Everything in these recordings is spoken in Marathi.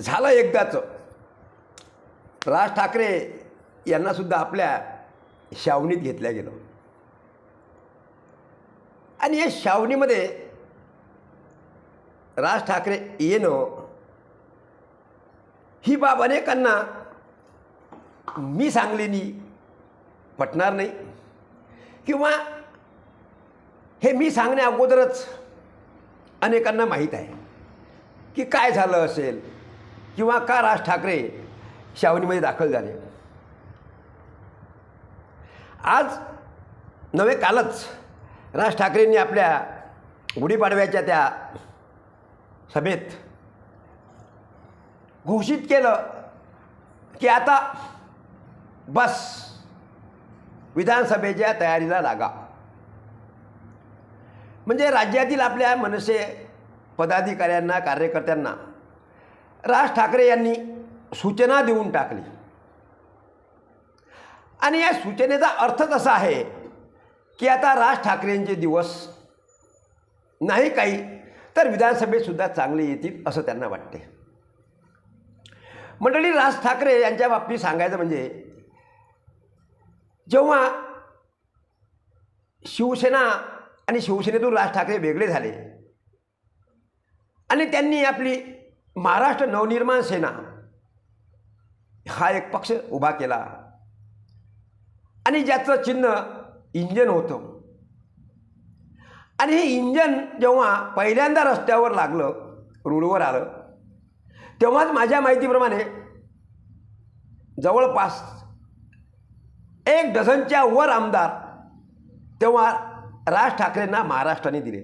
झालं एकदाचं. राज ठाकरे यांनासुद्धा आपल्या शावणीत घेतल्या गेलं. आणि या शावणीमध्ये राज ठाकरे येणं ही बाब अनेकांना मी सांगलेली पटणार नाही. किंवा हे मी सांगण्या अगोदरच अनेकांना माहीत आहे की काय झालं असेल? किंवा का राज ठाकरे शावणीमध्ये दाखल झाले? आज नवे कालच राज ठाकरेंनी आपल्या गुढीपाडव्याच्या त्या सभेत घोषित केलं की आता बस विधानसभेच्या तयारीला लागा. म्हणजे राज्यातील आपल्या मनसे पदाधिकाऱ्यांना कार्यकर्त्यांना राज ठाकरे यांनी सूचना देऊन टाकली. आणि या सूचनेचा अर्थच असा आहे की आता राज ठाकरेंचे दिवस नाही काही तर विधानसभेतसुद्धा चांगले येतील असं त्यांना वाटते. मंडळी राज ठाकरे यांच्या बाबतीत सांगायचं म्हणजे जेव्हा शिवसेना आणि शिवसेनेतून राज ठाकरे वेगळे झाले आणि त्यांनी आपली महाराष्ट्र नवनिर्माण सेना हा एक पक्ष उभा केला. आणि ज्याचं चिन्ह इंजन होतं. आणि हे इंजन जेव्हा पहिल्यांदा रस्त्यावर लागलं रूळवर आलं तेव्हाच माझ्या माहितीप्रमाणे जवळपास एक डझनच्या वर आमदार तेव्हा राज ठाकरेंना महाराष्ट्राने दिले.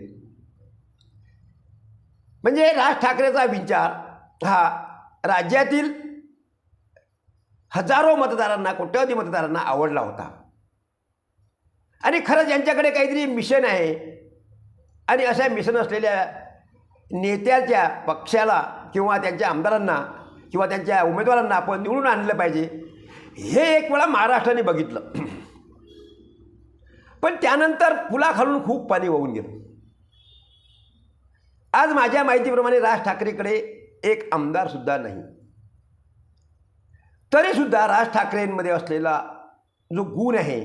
म्हणजे राज ठाकरेचा विचार हा राज्यातील हजारो मतदारांना कोट्यवधी मतदारांना आवडला होता. आणि खरंच यांच्याकडे काहीतरी मिशन आहे. आणि अशा मिशन असलेल्या नेत्याच्या पक्षाला किंवा त्यांच्या आमदारांना किंवा त्यांच्या उमेदवारांना आपण निवडून आणलं पाहिजे. हे एक वेळा महाराष्ट्राने बघितलं. पण त्यानंतर पुलाखालून खूप पाणी वाहून गेलं. आज माझ्या माहितीप्रमाणे राज ठाकरेकडे एक आमदारसुद्धा नाही. तरीसुद्धा राज ठाकरेंमध्ये असलेला जो गुण आहे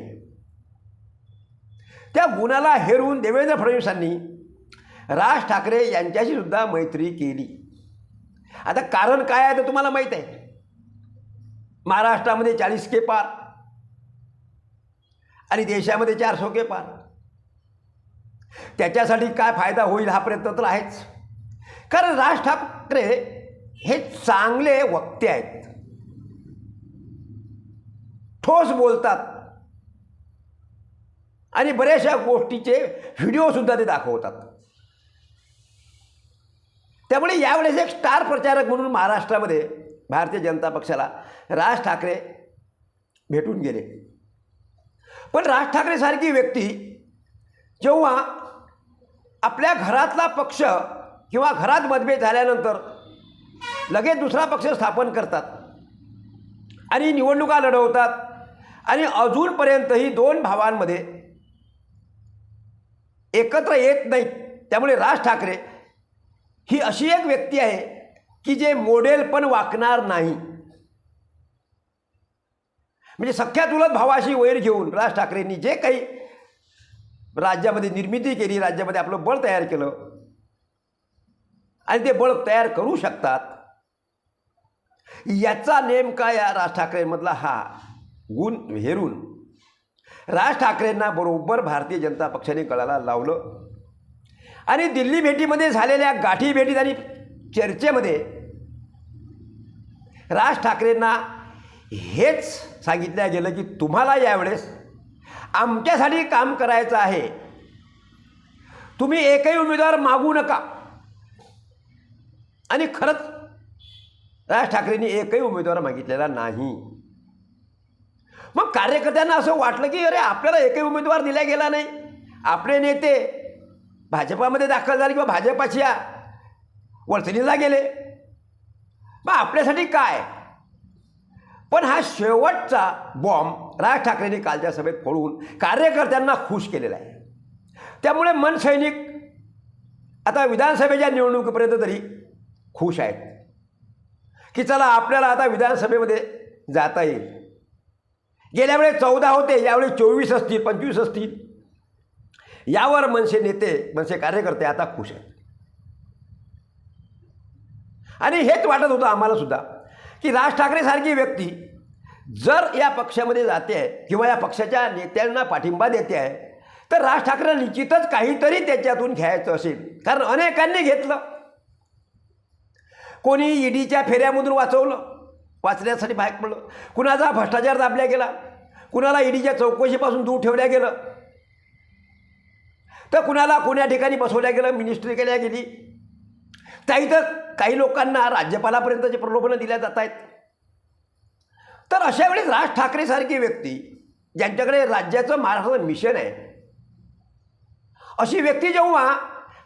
त्या गुणाला हेरून देवेंद्र फडणवीसांनी राज ठाकरे यांच्याशी सुद्धा मैत्री केली. आता कारण काय आहे तर तुम्हाला माहीत आहे. महाराष्ट्रामध्ये चाळीस के पार आणि देशामध्ये चारशे के पार. त्याच्यासाठी काय फायदा होईल हा प्रयत्न तर आहेच. कारण राज ठाकरे हे चांगले वक्ते आहेत. ठोस बोलतात. आणि बऱ्याचशा गोष्टीचे व्हिडिओसुद्धा ते दाखवतात. त्यामुळे यावेळेस एक स्टार प्रचारक म्हणून महाराष्ट्रामध्ये भारतीय जनता पक्षाला राज ठाकरे भेटून गेले. पण राज ठाकरेसारखी व्यक्ती जेव्हा आपल्या घरातला पक्ष किंवा घरात मतभेद झाल्यानंतर लगेच दुसरा पक्ष स्थापन करतात. आणि निवडणुका लढवतात. आणि अजूनपर्यंतही दोन भावांमध्ये एकत्र येत नाहीत त्यामुळे राज ठाकरे ही अशी एक व्यक्ती आहे की जे मॉडेल पण वाकणार नाही. म्हणजे सख्या तुलत भावाशी वैर घेऊन राज ठाकरेंनी जे काही राज्यामध्ये निर्मिती केली राज्यामध्ये आपलं बळ तयार केलं आणि ते बळ तयार करू शकतात. याचा नेमका या राज ठाकरेंमधला हा गुण हेरून राज ठाकरेंना बरोबर भारतीय जनता पक्षाने कळायला लावलं. आणि दिल्ली भेटीमध्ये झालेल्या गाठी भेटीत आणि चर्चेमध्ये राज ठाकरेंना हेच सांगितलं गेलं की तुम्हाला यावेळेस आमच्यासाठी काम करायचं आहे. तुम्ही एकही उमेदवार मागू नका. आणि खरंच राज ठाकरेंनी एकही उमेदवार मागितलेला नाही. मग कार्यकर्त्यांना असं वाटलं की अरे आपल्याला एकही उमेदवार दिला गेला नाही. आपले नेते भाजपामध्ये दाखल झाले किंवा भाजपाच्या वर्चणीला गेले. मग आपल्यासाठी काय? पण हा शेवटचा बॉम्ब राज ठाकरेंनी कालच्या सभेत फोडून कार्यकर्त्यांना खुश केलेला आहे. त्यामुळे मनसैनिक आता विधानसभेच्या निवडणुकीपर्यंत तरी खुश आहेत. की चला आपल्याला आता विधानसभेमध्ये जाता येईल. गेल्या वेळेस चौदा होते यावेळी चोवीस असतील पंचवीस असतील. यावर मनसे नेते मनसे कार्यकर्ते आता खुश आहेत. आणि हेच वाटत होतं आम्हाला सुद्धा की राज ठाकरेसारखी व्यक्ती जर या पक्षामध्ये जाते आहे किंवा या पक्षाच्या नेत्यांना पाठिंबा देते आहे तर राज ठाकरे निश्चितच काहीतरी त्याच्यातून घ्यायचं असेल. कारण अनेकांनी घेतलं. कोणी ईडीच्या फेऱ्यामधून वाचवलं वाचण्यासाठी बाहेर पडलं. कुणाचा भ्रष्टाचार दाबल्या गेला कुणाला ईडीच्या चौकशीपासून दूर ठेवल्या गेलं तर कुणाला कोण्या ठिकाणी बसवल्या गेलं मिनिस्ट्री केल्या गेली. त्याही तर काही लोकांना राज्यपालापर्यंतचे प्रलोभनं दिल्या जात आहेत. तर अशा वेळेस राज ठाकरेसारखी व्यक्ती ज्यांच्याकडे राज्याचं महाराष्ट्राचं मिशन आहे अशी व्यक्ती जेव्हा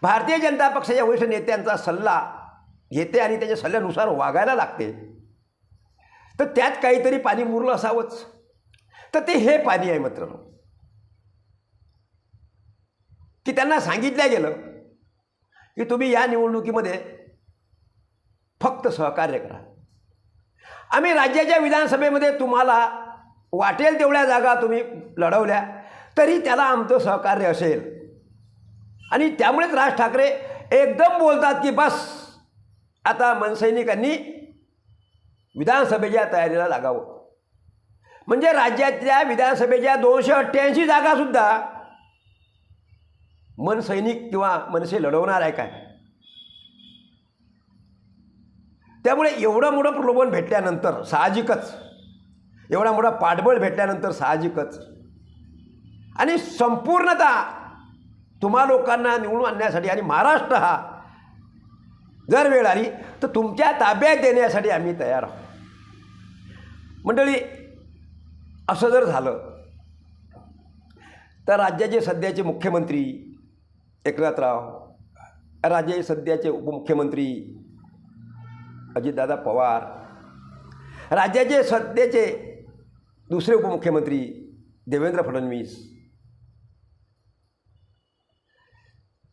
भारतीय जनता पक्षाच्या वरिष्ठ नेत्यांचा सल्ला घेते आणि त्याच्या सल्ल्यानुसार वागायला लागते. तर त्यात काहीतरी पाणी मुरलं असावंच. तर ते हे पाणी आहे मित्रांनो. की त्यांना सांगितलं गेलं की तुम्ही या निवडणुकीमध्ये फक्त सहकार्य करा. आम्ही राज्याच्या विधानसभेमध्ये तुम्हाला वाटेल तेवढ्या जागा तुम्ही लढवल्या तरी त्याला आमचं सहकार्य असेल. आणि त्यामुळेच राज ठाकरे एकदम बोलतात की बस आता मनसैनिकांनी विधानसभेच्या तयारीला लागावं. म्हणजे राज्यातल्या विधानसभेच्या दोनशे अठ्ठ्याऐंशी जागासुद्धा मनसैनिक किंवा मनसे लढवणार आहे काय? त्यामुळे एवढं मोठं प्रलोभन भेटल्यानंतर साहजिकच एवढा मोठा पाठबळ भेटल्यानंतर साहजिकच आणि संपूर्णतः तुम्हा लोकांना निवडून आणण्यासाठी आणि महाराष्ट्र हा जर वेळ आली तर तुमच्या ताब्यात देण्यासाठी आम्ही तयार आहोत. मंडळी असं जर झालं तर राज्याचे सध्याचे मुख्यमंत्री एकनाथराव राज्याचे सध्याचे उपमुख्यमंत्री अजितदादा पवार राज्याचे सध्याचे दुसरे उपमुख्यमंत्री देवेंद्र फडणवीस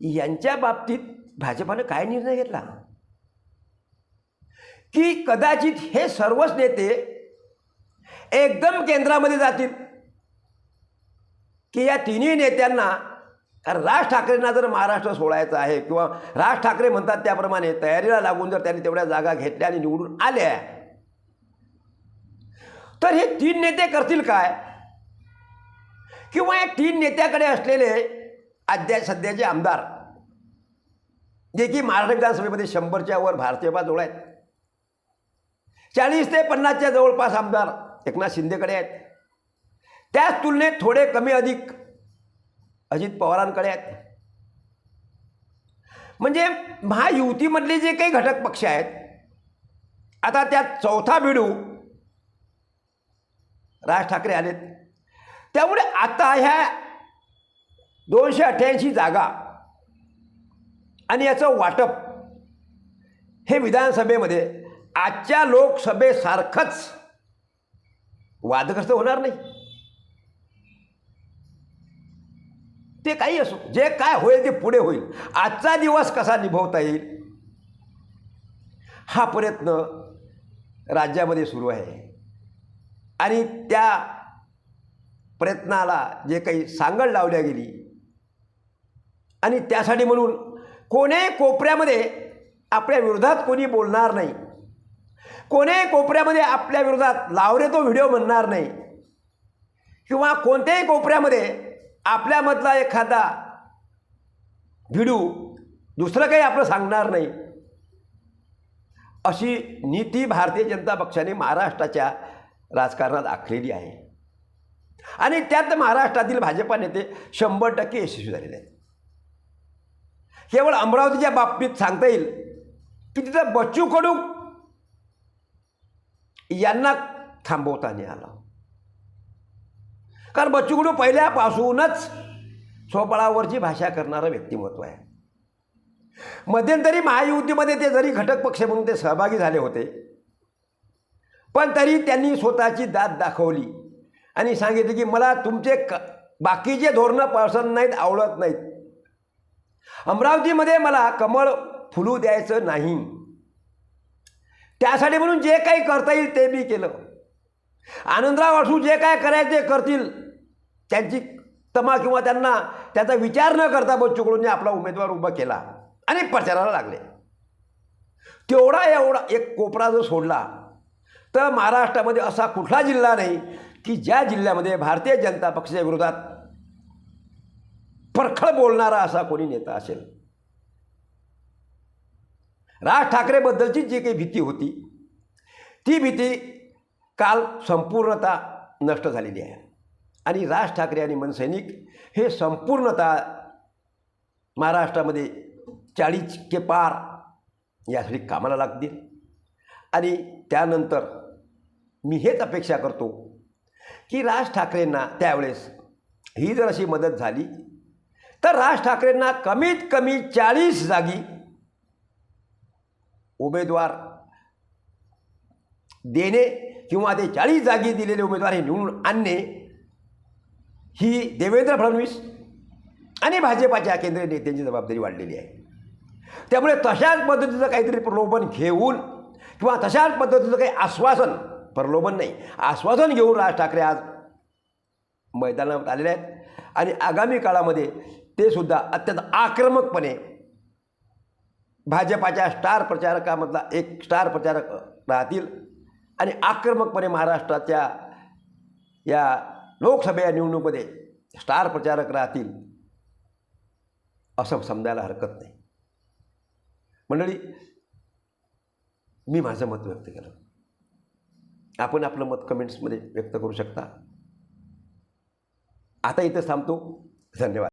यांच्या बाबतीत भाजपानं काय निर्णय घेतला? की कदाचित हे सर्वच नेते एकदम केंद्रामध्ये जातील? की या तिन्ही नेत्यांना कारण राज ठाकरेंना जर महाराष्ट्र सोडायचं आहे किंवा राज ठाकरे म्हणतात त्याप्रमाणे तयारीला लागून जर त्यांनी तेवढ्या जागा घेतल्या आणि निवडून आल्या तर हे तीन नेते करतील काय? किंवा या तीन नेत्याकडे असलेले अद्या सध्याचे आमदार जे की महाराष्ट्र विधानसभेमध्ये शंभरच्या वर भारतीय जवळ आहेत. चाळीस ते पन्नासच्या जवळपास आमदार एकनाथ शिंदेकडे आहेत. त्याच तुलनेत थोडे कमी अधिक अजित पवारांकडे आहेत. म्हणजे महायुतीमधले जे काही घटक पक्ष आहेत आता त्यात चौथा बिडू राज ठाकरे आलेत. त्यामुळे आता ह्या दोनशे अठ्ठ्याऐंशी जागा आणि याचं वाटप. हे विधानसभेमध्ये आजच्या लोकसभेसारखंच वादग्रस्त होणार नाही. ते काही असो जे काय होईल ते पुढे होईल. आजचा दिवस कसा निभवता येईल? हा प्रयत्न राज्यामध्ये सुरू आहे. आणि त्या प्रयत्नाला जे काही सांगड लावल्या गेली आणि त्यासाठी म्हणून कोण्याही कोपऱ्यामध्ये आपल्या विरोधात कोणी बोलणार नाही? कोण्याही कोपऱ्यामध्ये आपल्या विरोधात लावरे तो व्हिडिओ म्हणणार नाही? किंवा कोणत्याही कोपऱ्यामध्ये आपल्यामधला एखादा व्हिडिओ दुसरं काही आपलं सांगणार नाही? अशी नीती भारतीय जनता पक्षाने महाराष्ट्राच्या राजकारणात आखलेली आहे. आणि त्यात महाराष्ट्रातील भाजपा नेते शंभर टक्के यशस्वी झालेले आहेत. केवळ अमरावतीच्या बाबतीत सांगता येईल की तिथं बच्चू कडू यांना थांबवता आलं. कारण बच्चू कडू पहिल्यापासूनच स्वबळावरची भाषा करणारं व्यक्तिमत्व आहे. मध्यंतरी महायुतीमध्ये ते जरी घटक पक्ष म्हणून ते सहभागी झाले होते पण तरी त्यांनी स्वतःची दात दाखवली आणि सांगितले की मला तुमचे क बाकीचे धोरणं पसंत नाहीत आवडत नाहीत. अमरावतीमध्ये मला कमळ फुलू द्यायचं नाही. त्यासाठी म्हणून जे काही करता येईल ते मी केलं. आनंदराव असू जे काय करायचे ते करतील. त्यांची तमा किंवा त्यांना त्याचा विचार न करता बच्चू आपला उमेदवार उभा केला आणि प्रचाराला लागले. तेवढा एवढा एक कोपरा जर सोडला तर महाराष्ट्रामध्ये असा कुठला जिल्हा नाही की ज्या जिल्ह्यामध्ये भारतीय जनता पक्षाच्या विरोधात परखड बोलणारा असा कोणी नेता असेल? राज ठाकरेबद्दलची जी काही भीती होती ती भीती काल संपूर्णता नष्ट झालेली आहे. आणि राज ठाकरे आणि मनसैनिक हे संपूर्णतः महाराष्ट्रामध्ये चाळीस के पार यासाठी कामाला लागतील. आणि त्यानंतर मी हेच अपेक्षा करतो की राज ठाकरेंना त्यावेळेस ही जर अशी मदत झाली तर राज ठाकरेंना कमीत कमी चाळीस जागी उमेदवार देणे किंवा ते चाळीस जागी दिलेले उमेदवार हे निवडून आणणे ही देवेंद्र फडणवीस आणि भाजपाच्या केंद्रीय नेत्यांची जबाबदारी वाढलेली आहे. त्यामुळे तशाच पद्धतीचं काहीतरी प्रलोभन घेऊन किंवा तशाच पद्धतीचं काही आश्वासन प्रलोभन नाही आश्वासन घेऊन राज ठाकरे आज मैदानात आलेले आहेत. आणि आगामी काळामध्ये ते सुद्धा अत्यंत आक्रमकपणे भाजपाच्या स्टार प्रचारकामधला एक स्टार प्रचारक राहतील आणि आक्रमकपणे महाराष्ट्राच्या या लोकसभा निवडणुकीमध्ये स्टार प्रचारक राहतील असं समजायला हरकत नाही. मंडळी मी माझं मत व्यक्त केलं. आपण आपलं मत कमेंट्समध्ये व्यक्त करू शकता. आता इथं थांबतो. धन्यवाद.